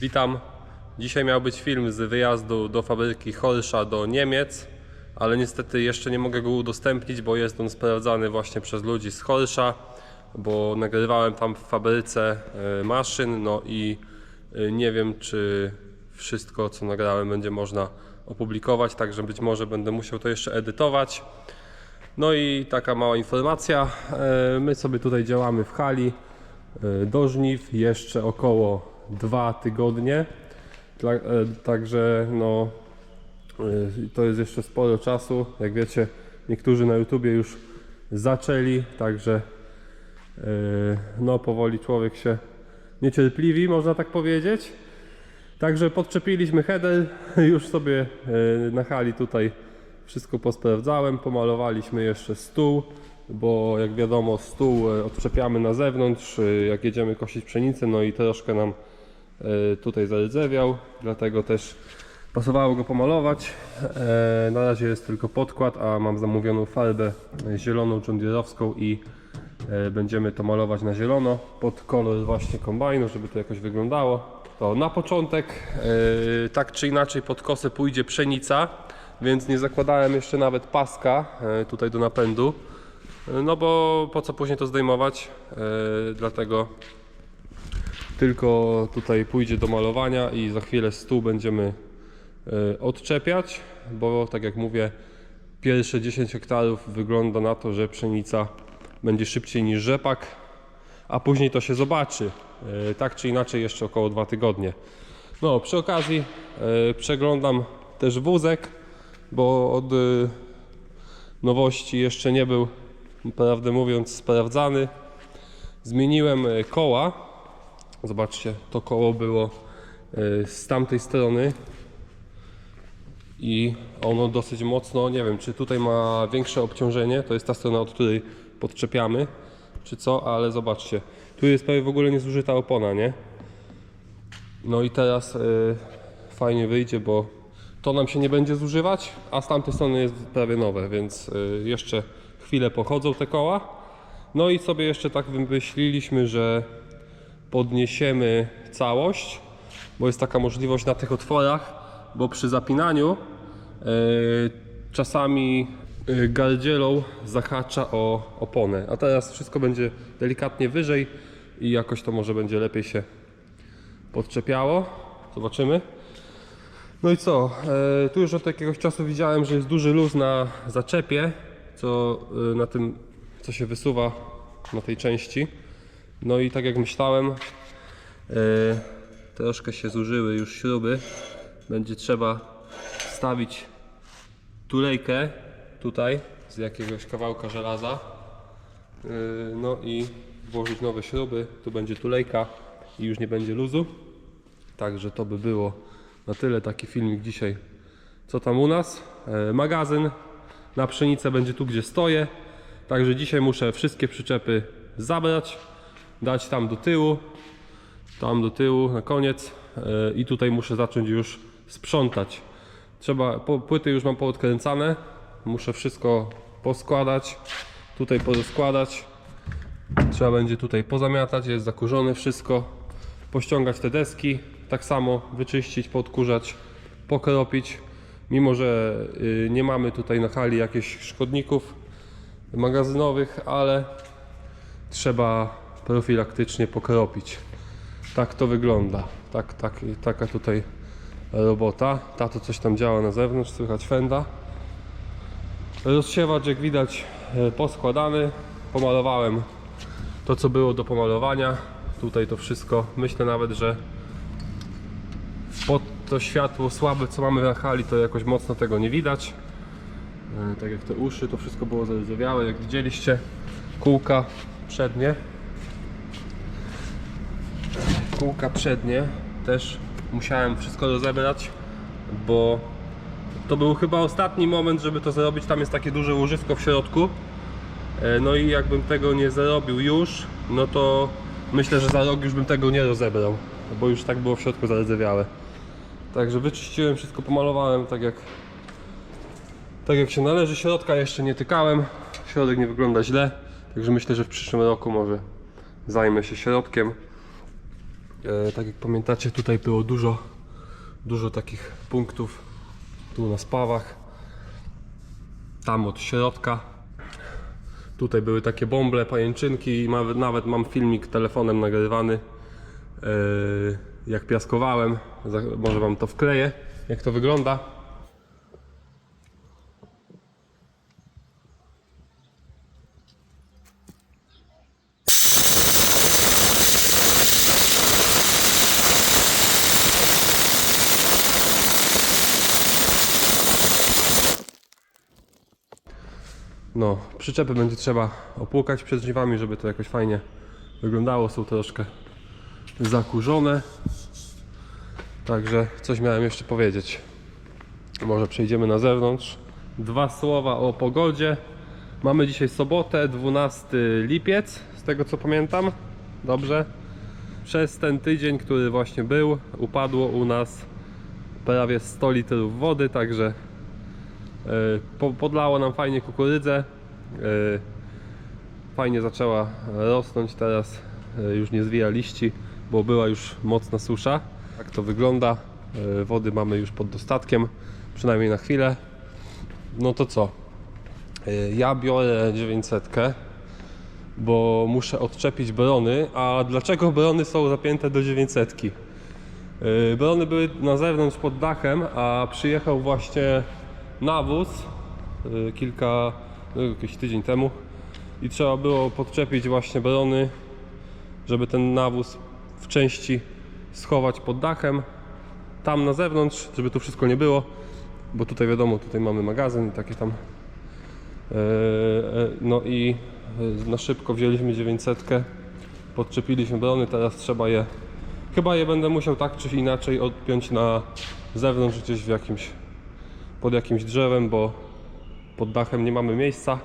Witam. Dzisiaj miał być film z wyjazdu do fabryki Horsza do Niemiec, ale niestety jeszcze nie mogę go udostępnić, bo jest on sprawdzany właśnie przez ludzi z Horsza, bo nagrywałem tam w fabryce e, maszyn, no i e, nie wiem czy wszystko co nagrałem będzie można opublikować, także być może będę musiał to jeszcze edytować. No i taka mała informacja. e, My sobie tutaj działamy w hali do żniw jeszcze około dwa tygodnie. E, Także no e, to jest jeszcze sporo czasu. Jak wiecie, niektórzy na YouTubie już zaczęli, także e, no powoli człowiek się niecierpliwi, można tak powiedzieć. Także podczepiliśmy header, już sobie na hali tutaj wszystko posprawdzałem, pomalowaliśmy jeszcze stół, bo jak wiadomo stół odczepiamy na zewnątrz, jak jedziemy kosić pszenicę, no i troszkę nam tutaj zardzewiał, dlatego też pasowało go pomalować. E, Na razie jest tylko podkład, a mam zamówioną farbę zieloną dżundirowską i e, będziemy to malować na zielono pod kolor właśnie kombajnu, żeby to jakoś wyglądało. To na początek e, tak czy inaczej pod kosę pójdzie pszenica, więc nie zakładałem jeszcze nawet paska tutaj do napędu. No bo po co później to zdejmować? Dlatego tylko tutaj pójdzie do malowania i za chwilę stół będziemy e, odczepiać, bo tak jak mówię, pierwsze 10 hektarów wygląda na to, że pszenica będzie szybciej niż rzepak, a później to się zobaczy. E, Tak czy inaczej jeszcze około 2 tygodnie. No, przy okazji e, przeglądam też wózek, bo od nowości jeszcze nie był, prawdę mówiąc, sprawdzany. Zmieniłem koła. Zobaczcie, to koło było e, z tamtej strony i ono dosyć mocno, nie wiem, czy tutaj ma większe obciążenie, to jest ta strona, od której podczepiamy, czy co, ale zobaczcie, tu jest prawie w ogóle niezużyta opona, nie? No i teraz y, fajnie wyjdzie, bo to nam się nie będzie zużywać, a z tamtej strony jest prawie nowe, więc y, jeszcze chwilę pochodzą te koła. No i sobie jeszcze tak wymyśliliśmy, że podniesiemy całość, bo jest taka możliwość na tych otworach, bo przy zapinaniu e, czasami e, gardzielą zahacza o oponę, a teraz wszystko będzie delikatnie wyżej i jakoś to może będzie lepiej się podczepiało. Zobaczymy. No i co? E, tu już od jakiegoś czasu widziałem, że jest duży luz na zaczepie, co e, na tym, co się wysuwa na tej części. No i tak jak myślałem, e, troszkę się zużyły już śruby. Będzie trzeba wstawić tulejkę tutaj z jakiegoś kawałka żelaza. E, no i włożyć nowe śruby. Tu będzie tulejka i już nie będzie luzu. Także to by było na tyle taki filmik dzisiaj. Co tam u nas? E, magazyn na pszenicę będzie tu, gdzie stoję. Także dzisiaj muszę wszystkie przyczepy zabrać, dać tam do tyłu, tam do tyłu na koniec e, i tutaj muszę zacząć już sprzątać. Trzeba, płyty już mam poodkręcane, muszę wszystko poskładać, tutaj porozkładać. Trzeba będzie tutaj pozamiatać, jest zakurzone wszystko, pościągać te deski, tak samo wyczyścić, podkurzać, pokropić. Mimo, że y, nie mamy tutaj na hali jakichś szkodników magazynowych, ale trzeba profilaktycznie pokropić. Tak to wygląda. Tak, tak, taka tutaj robota. Tato coś tam działa na zewnątrz, słychać fenda. Rozsiewacz jak widać e, poskładany. Pomalowałem to co było do pomalowania. Tutaj to wszystko. Myślę nawet, że pod to światło słabe co mamy na hali to jakoś mocno tego nie widać. E, Tak jak te uszy, to wszystko było zardzewiałe, jak widzieliście. Kółka przednie. Kółka przednie też musiałem wszystko rozebrać, bo to był chyba ostatni moment, żeby to zrobić. Tam jest takie duże łożysko w środku. E, No i jakbym tego nie zrobił już, no to myślę, że za rok już bym tego nie rozebrał, bo już tak było w środku zardzewiałe. Także wyczyściłem, wszystko pomalowałem tak jak tak jak się należy. Środka jeszcze nie tykałem. Środek nie wygląda źle. Także myślę, że w przyszłym roku może zajmę się środkiem. E, tak jak pamiętacie, tutaj było dużo, dużo takich punktów. Tu na spawach, tam od środka. Tutaj były takie bąble, pajęczynki i nawet, nawet mam filmik telefonem nagrywany. e, jak piaskowałem, może wam to wkleję, jak to wygląda. No, przyczepy będzie trzeba opłukać przed drzwiami, żeby to jakoś fajnie wyglądało. Są troszkę zakurzone. Także coś miałem jeszcze powiedzieć. Może przejdziemy na zewnątrz. Dwa słowa o pogodzie. Mamy dzisiaj sobotę, 12 lipiec, z tego co pamiętam. Dobrze. Przez ten tydzień, który właśnie był, upadło u nas prawie 100 litrów wody, także podlało nam fajnie kukurydzę. E, Fajnie zaczęła rosnąć teraz, e, już nie zwija liści, bo była już mocna susza. Tak to wygląda. E, Wody mamy już pod dostatkiem, przynajmniej na chwilę. No to co? E, Ja biorę 900, bo muszę odczepić brony. A dlaczego brony są zapięte do 900? Yy, Brony były na zewnątrz pod dachem, a przyjechał właśnie nawóz yy, kilka, no, jakiś tydzień temu i trzeba było podczepić właśnie brony, żeby ten nawóz w części schować pod dachem, tam na zewnątrz, żeby tu wszystko nie było, bo tutaj wiadomo, tutaj mamy magazyn i takie tam. Yy, yy, No i yy, na szybko wzięliśmy 900, podczepiliśmy brony, teraz trzeba je Chyba je będę musiał tak czy inaczej odpiąć na zewnątrz gdzieś w jakimś pod jakimś drzewem, bo pod dachem nie mamy miejsca.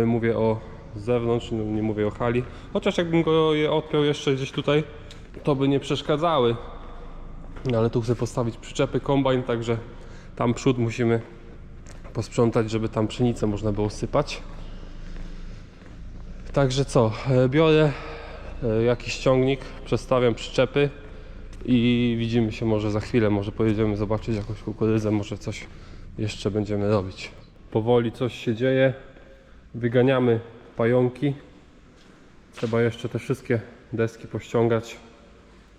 Yy, mówię o zewnątrz, no nie mówię o hali. Chociaż jakbym go je odpiął jeszcze gdzieś tutaj, to by nie przeszkadzały. No, ale tu chcę postawić przyczepy, kombajn, także tam przód musimy posprzątać, żeby tam pszenicę można było sypać. Także co, e, biorę e, jakiś ciągnik, przestawiam przyczepy i widzimy się może za chwilę, może pojedziemy zobaczyć jakąś kukurydzę, może coś jeszcze będziemy robić. Powoli coś się dzieje, wyganiamy pająki, trzeba jeszcze te wszystkie deski pościągać,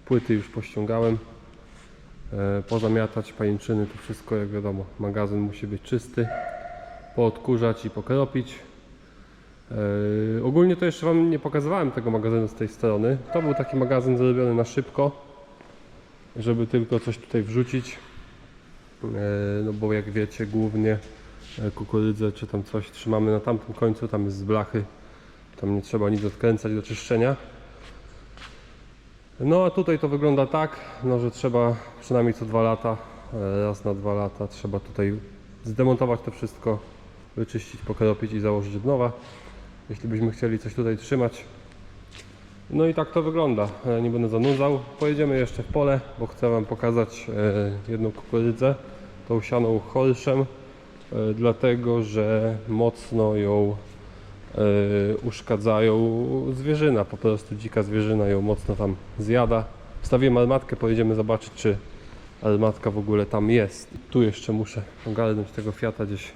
płyty już pościągałem, e, pozamiatać pajęczyny, to wszystko jak wiadomo, magazyn musi być czysty, poodkurzać i pokropić. Yy, ogólnie to jeszcze Wam nie pokazywałem tego magazynu z tej strony. To był taki magazyn zrobiony na szybko, żeby tylko coś tutaj wrzucić. Yy, no bo jak wiecie, głównie e, kukurydzę czy tam coś trzymamy na tamtym końcu, tam jest z blachy. Tam nie trzeba nic odkręcać do czyszczenia. No a tutaj to wygląda tak, no, że trzeba przynajmniej co dwa lata, e, raz na dwa lata trzeba tutaj zdemontować to wszystko, wyczyścić, pokropić i założyć od nowa jeśli byśmy chcieli coś tutaj trzymać. No i tak to wygląda. E, Nie będę zanudzał. Pojedziemy jeszcze w pole, bo chcę Wam pokazać e, jedną kukurydzę, tą sianą horszem, e, dlatego że mocno ją uszkadzają zwierzyna, po prostu dzika zwierzyna ją mocno tam zjada. Wstawiłem armatkę, pojedziemy zobaczyć, czy armatka w ogóle tam jest. Tu jeszcze muszę ogarnąć tego Fiata gdzieś,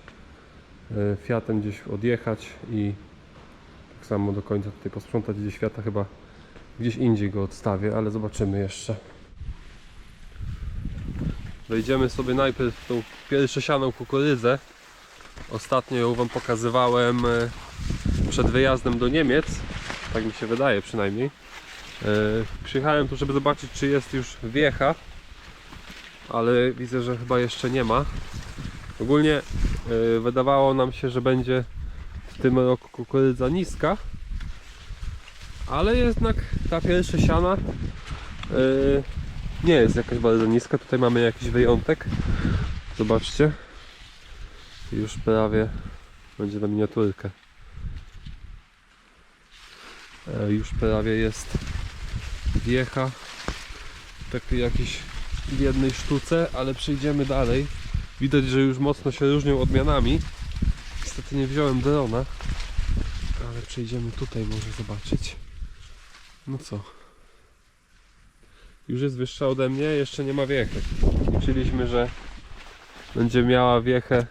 Fiatem gdzieś odjechać i tak samo do końca tutaj posprzątać gdzieś świata chyba gdzieś indziej go odstawię, ale zobaczymy jeszcze. Wejdziemy sobie najpierw w tą pierwszą sianą kukurydzę. Ostatnio ją Wam pokazywałem e, przed wyjazdem do Niemiec. Tak mi się wydaje przynajmniej. E, Przyjechałem tu, żeby zobaczyć czy jest już wiecha. Ale widzę, że chyba jeszcze nie ma. Ogólnie e, wydawało nam się, że będzie w tym roku kukurydza niska, ale jednak ta pierwsza siana yy, nie jest jakaś bardzo niska. Tutaj mamy jakiś wyjątek. Zobaczcie. Już prawie będzie na miniaturkę. E, już prawie jest wiecha. Jakiś w jednej sztuce, ale przejdziemy dalej. Widać, że już mocno się różnią odmianami. Niestety nie wziąłem drona, ale przejdziemy tutaj może zobaczyć. No co? Już jest wyższa ode mnie, jeszcze nie ma wiechy. Liczyliśmy, że będzie miała wiechę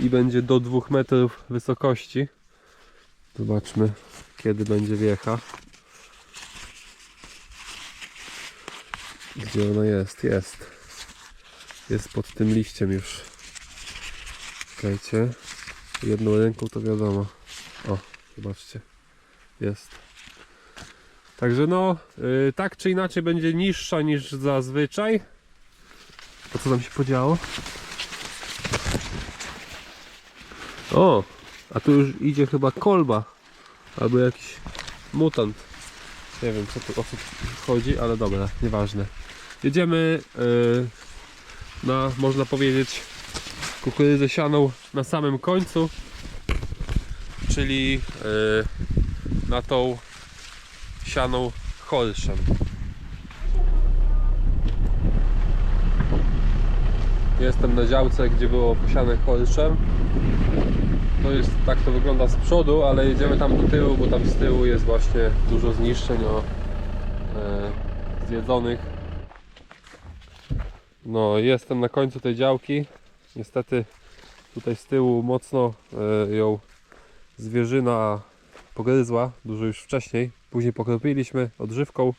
i będzie do 2 metrów wysokości. Zobaczmy, kiedy będzie wiecha. Gdzie ona jest? Jest. Jest pod tym liściem już. Czekajcie. Jedną ręką to wiadomo. O, zobaczcie. Jest. Także no, yy, tak czy inaczej będzie niższa niż zazwyczaj. To co tam się podziało? O, a tu już idzie chyba kolba. Albo jakiś mutant. Nie wiem co tu, o co chodzi, ale dobra, nieważne. Jedziemy yy, na, można powiedzieć, kukurydzę sianą na samym końcu. Czyli yy, na tą sianą holszem. Jestem na działce, gdzie było posiane holszem. To jest, tak to wygląda z przodu, ale jedziemy tam do tyłu, bo tam z tyłu jest właśnie dużo zniszczeń o, e, zjedzonych. No, jestem na końcu tej działki. Niestety tutaj z tyłu mocno e, ją zwierzyna pogryzła, dużo już wcześniej. Później pokropiliśmy odżywką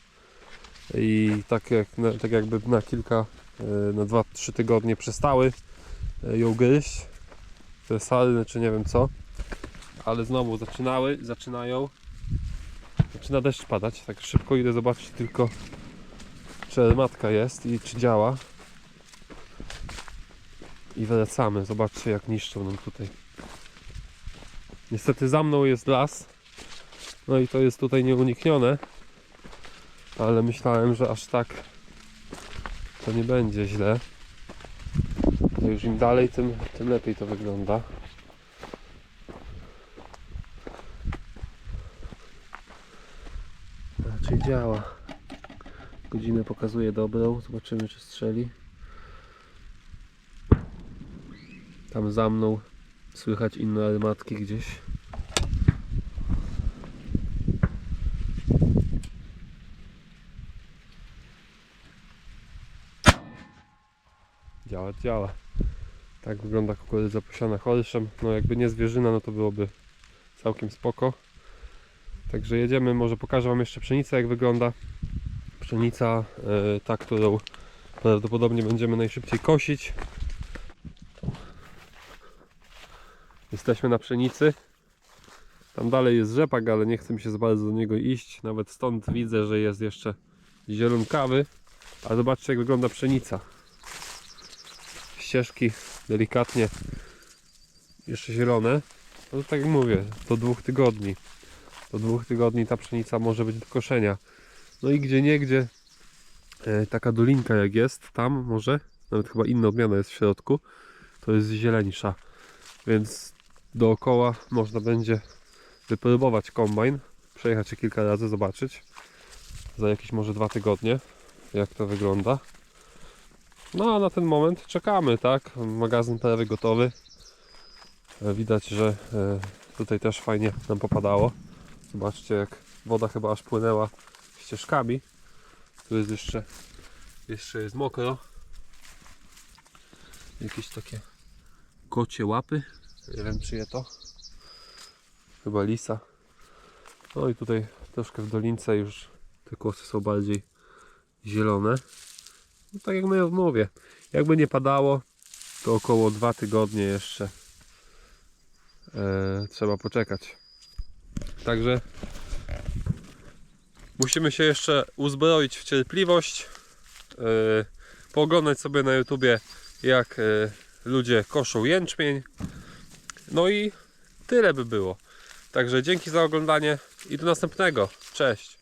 i tak, jak, tak jakby na kilka, e, na 2-3 tygodnie przestały e, ją gryźć. Te salny czy nie wiem co. Ale znowu zaczynały, zaczynają. Zaczyna deszcz padać, tak szybko idę zobaczyć tylko czy matka jest i czy działa. I wracamy, zobaczcie jak niszczą nam tutaj. Niestety za mną jest las. No i to jest tutaj nieuniknione. Ale myślałem, że aż tak to nie będzie źle. To już im dalej, tym, tym lepiej to wygląda. Raczej działa. Godzinę pokazuje dobrą. Zobaczymy, czy strzeli. Tam za mną słychać inne armatki gdzieś. Działa. Tak wygląda kukurydza posiana holszem. No jakby nie zwierzyna, no to byłoby całkiem spoko. Także jedziemy, może pokażę Wam jeszcze pszenicę jak wygląda. Pszenica, e, ta, którą prawdopodobnie będziemy najszybciej kosić. Jesteśmy na pszenicy. Tam dalej jest rzepak, ale nie chcę mi się za bardzo do niego iść. Nawet stąd widzę, że jest jeszcze zielonkawy. A zobaczcie jak wygląda pszenica. Ścieżki delikatnie jeszcze zielone. No to tak jak mówię, do dwóch tygodni. Do dwóch tygodni ta pszenica może być do koszenia. No i gdzie nie gdzie e, taka dolinka jak jest, tam może, nawet chyba inna odmiana jest w środku, to jest zieleńsza. Więc dookoła można będzie wypróbować kombajn, przejechać się kilka razy, zobaczyć za jakieś może dwa tygodnie jak to wygląda. No a na ten moment czekamy, tak? Magazyn prawie gotowy. E, Widać, że e, tutaj też fajnie nam popadało. Zobaczcie jak woda chyba aż płynęła ścieżkami. Tu jest jeszcze, jeszcze jest mokro. Jakieś takie kocie łapy. Nie wiem czyje to. Chyba lisa. No i tutaj troszkę w dolince już te kłosy są bardziej zielone. No tak jak my mówię, jakby nie padało, to około dwa tygodnie jeszcze e, trzeba poczekać. Także musimy się jeszcze uzbroić w cierpliwość, e, pooglądać sobie na YouTubie jak e, ludzie koszą jęczmień. No i tyle by było. Także dzięki za oglądanie i do następnego. Cześć!